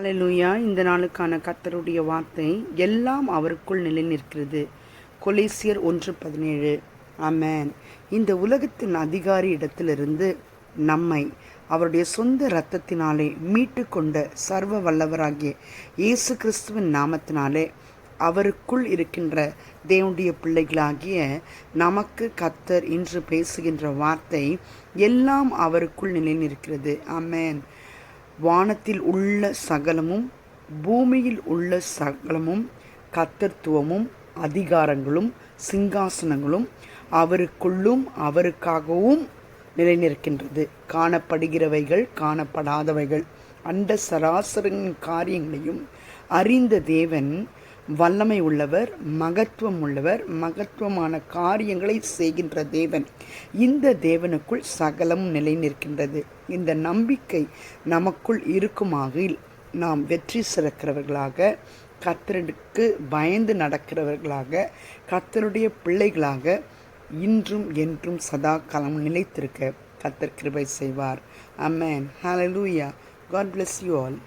அல்லேலூயா இந்த நாளுக்கான கர்த்தருடைய வார்த்தை எல்லாம் அவருக்குள் நிலை நிற்கிறது. கொலேசியர் ஒன்று பதினேழு. அமேன் இந்த உலகத்தின் அதிகாரி இடத்திலிருந்து நம்மை அவருடைய சொந்த இரத்தத்தினாலே மீட்டு கொண்ட சர்வ வல்லவராகிய இயேசு கிறிஸ்துவின் நாமத்தினாலே அவருக்குள் இருக்கின்ற தேவனுடைய பிள்ளைகளாகிய நமக்கு கத்தர் இன்று பேசுகின்ற வார்த்தை எல்லாம் அவருக்குள் நிலை நிற்கிறது. ஆமென். வானத்தில் உள்ள சகலமும் பூமியில் உள்ள சகலமும் கத்தத்துவமும் அதிகாரங்களும் சிங்காசனங்களும் அவருக்குள்ளும் அவருக்காகவும் நிலைநிற்கின்றது. காணப்படுகிறவைகள் காணப்படாதவைகள் அண்ட சராசரின் காரியங்களையும் அறிந்த தேவன் வல்லமை உள்ளவர் மகத்துவம் உள்ளவர் மகத்துவமான காரியங்களை செய்கின்ற தேவன். இந்த தேவனுக்குள் சகலம் நிலை நிற்கின்றது. இந்த நம்பிக்கை நமக்குள் இருக்குமாகில் நாம் வெற்றி சிறக்கிறவர்களாக கத்தருக்கு பயந்து நடக்கிறவர்களாக கத்தருடைய பிள்ளைகளாக இன்றும் என்றும் சதா காலம் நிலைத்திருக்க கத்தர் கிருபை செய்வார். Amen hallelujah God bless you all